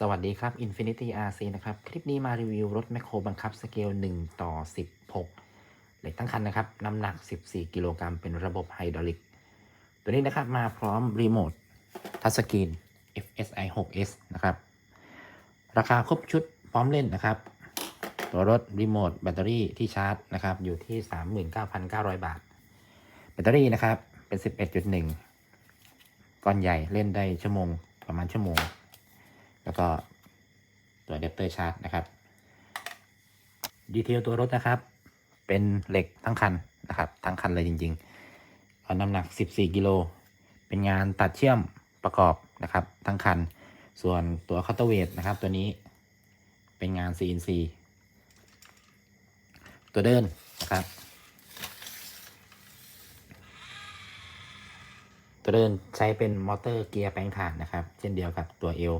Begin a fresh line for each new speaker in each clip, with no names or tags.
สวัสดีครับ Infinity RC นะครับ คลิปนี้มารีวิวรถแมคโครบังคับสเกล 1 ต่อ 16 เหล็กทั้งคันนะครับ น้ำหนัก 14 กิโลกรัมเป็นระบบไฮดรอลิก ตัวนี้นะครับมาพร้อมรีโมททัชสกรีน FSI 6S นะครับ ราคาครบชุดพร้อมเล่นนะครับ ตัวรถรีโมทแบตเตอรี่ที่ชาร์จนะครับ อยู่ที่ 39,900 บาท แบตเตอรี่นะครับเป็น 11.1 ก้อนใหญ่เล่นได้ชั่วโมงประมาณชั่วโมง แล้วก็ตัวอะแดปเตอร์ชาร์จนะครับดีเทลตัวรถนะครับ เป็นเหล็กทั้งคันนะครับ ทั้งคันเลยจริงๆเอาน้ำหนัก 14 กิโล เป็นงานตัดเชื่อมประกอบนะครับ ทั้งคัน ส่วนตัวคัตเตอร์เวทนะครับ ตัวนี้เป็นงาน CNC ตัวเดินนะครับ ตัวเดินใช้เป็นมอเตอร์เกียร์แปลงถ่านนะครับ เช่นเดียวกับตัวเอว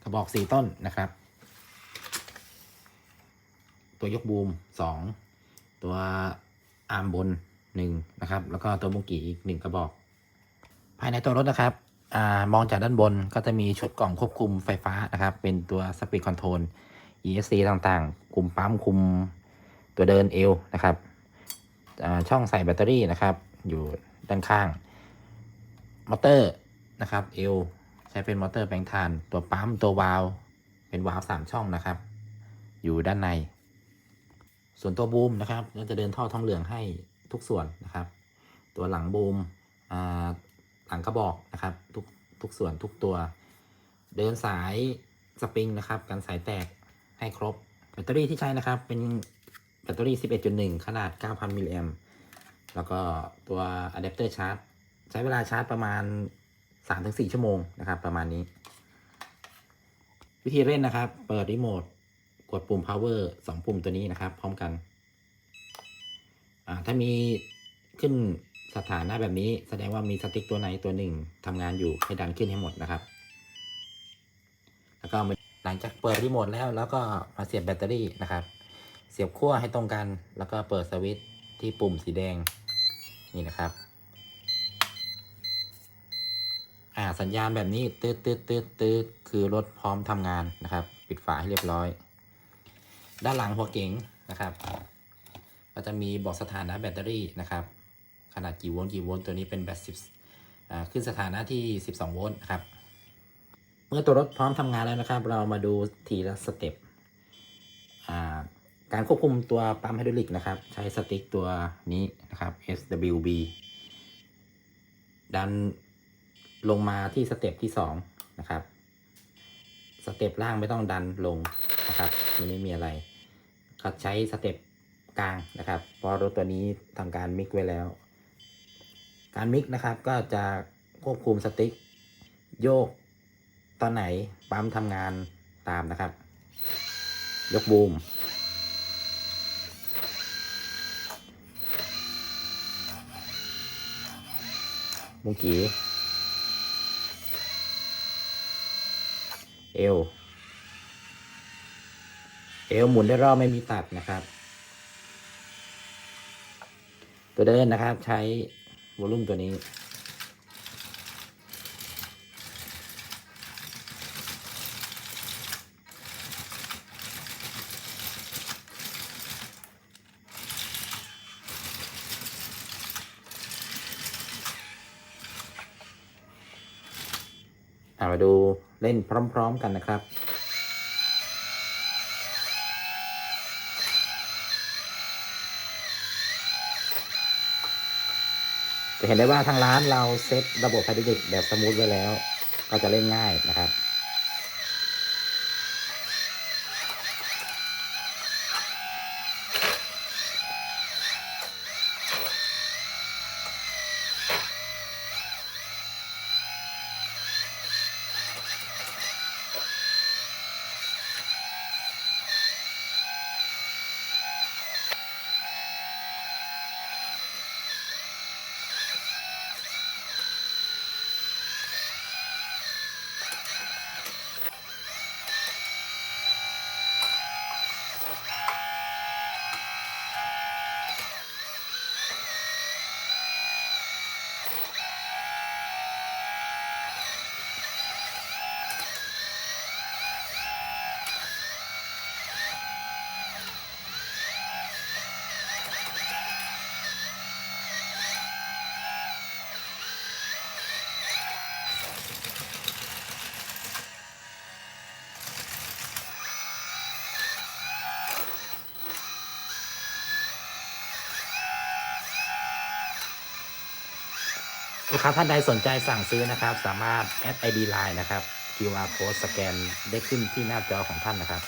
กระ บอกสี่ต้นนะครับ ตัวยกบูมสองตัวอาร์มบนหนึ่งนะครับ แล้วก็ตัวมุงกีอีกหนึ่งกระบอก ภายในตัวรถนะครับอมองจากด้านบนก็จะมีชุดกล่องควบคุมไฟฟ้านะครับ เป็นตัวสปีดคอนโทรล ESC ต่างๆ คุมปั๊มคุมตัวเดินเอวนะครับช่องใส่แบตเตอรี่นะครับ อยู่ด้านข้าง มอเตอร์นะครับ เอว ใช้เป็นมอเตอร์แปลงถ่าน ตัวปั๊มตัววาล์วเป็นวาล์วสามช่องนะครับ อยู่ด้านใน ส่วนตัวบูมนะครับก็จะเดินท่อทองเหลืองให้ทุกส่วนนะครับ ตัวหลังบูมหลังกระบอกนะครับทุกทุกส่วนทุกตัว เดินสายสปริงนะครับกันสายแตกให้ครบ แบตเตอรี่ที่ใช้นะครับ เป็นแบตเตอรี่ 11.1 ขนาด 9,000 มิลลิแอมแล้วก็ตัวอะแดปเตอร์ชาร์จ ใช้เวลาชาร์จประมาณ 3-4ชั่วโมงนะครับ ประมาณนี้ วิธีเล่นนะครับ เปิดรีโมทกดปุ่ม power 2ปุ่มตัวนี้นะครับ พร้อมกันถ้ามีขึ้นสถานะแบบนี้แสดงว่ามีสติ๊กตัวไหนตัวหนึ่งทำงานอยู่ให้ดันขึ้นให้หมดนะครับ แล้วก็หลังจากเปิดรีโมทแล้ว แล้วก็มาเสียบแบตเตอรี่นะครับ เสียบขั้วให้ตรงกัน แล้วก็เปิดสวิตช์ที่ปุ่มสีแดงนี่นะครับ อ่า สัญญาณแบบนี้ตืดตืดตืดตืดคือรถพร้อมทำงานนะครับ ปิดฝาให้เรียบร้อย ด้านหลังหัวเก๋งนะครับ ก็จะมีบอกสถานะแบตเตอรี่นะครับ ขนาดกี่โวลต์กี่โวลต์ตัวนี้เป็นแบตสิบขึ้นสถานะที่ 12 โวลต์นะครับ เมื่อตัวรถพร้อมทำงานแล้วนะครับ เรามาดูทีละสเต็ปการควบคุมตัวปั๊มไฮดรอลิกนะครับ ใช้สติ๊กตัวนี้นะครับ SWB ดัน ลงมาที่สเต็ปที่สองนะครับสเต็ปล่างไม่ต้องดันลงนะครับนี่ไม่มีอะไรก็ใช้สเต็ปกลางนะครับเพราะรถตัวนี้ทำการมิกไว้แล้ว การมิกนะครับก็จะควบคุมสติ๊กโยกตอนไหนปั๊มทำงานตามนะครับ ยกบูมมุงกี เอว เอวหมุนได้รอบไม่มีตัดนะครับ ตัวเดินนะครับใช้วอลลุ่มตัวนี้ มาดูเล่นพร้อม ๆ กันนะครับจะเห็นได้ว่าทางร้านเราเซตระบบไฮดรอลิกแบบสมูทไว้แล้ว ก็จะเล่นง่ายนะครับ ลูกค้าท่านใดสนใจสั่งซื้อนะครับ สามารถแอด ID Line นะครับ QR code สแกนได้ขึ้นที่หน้าจอของท่านนะครับ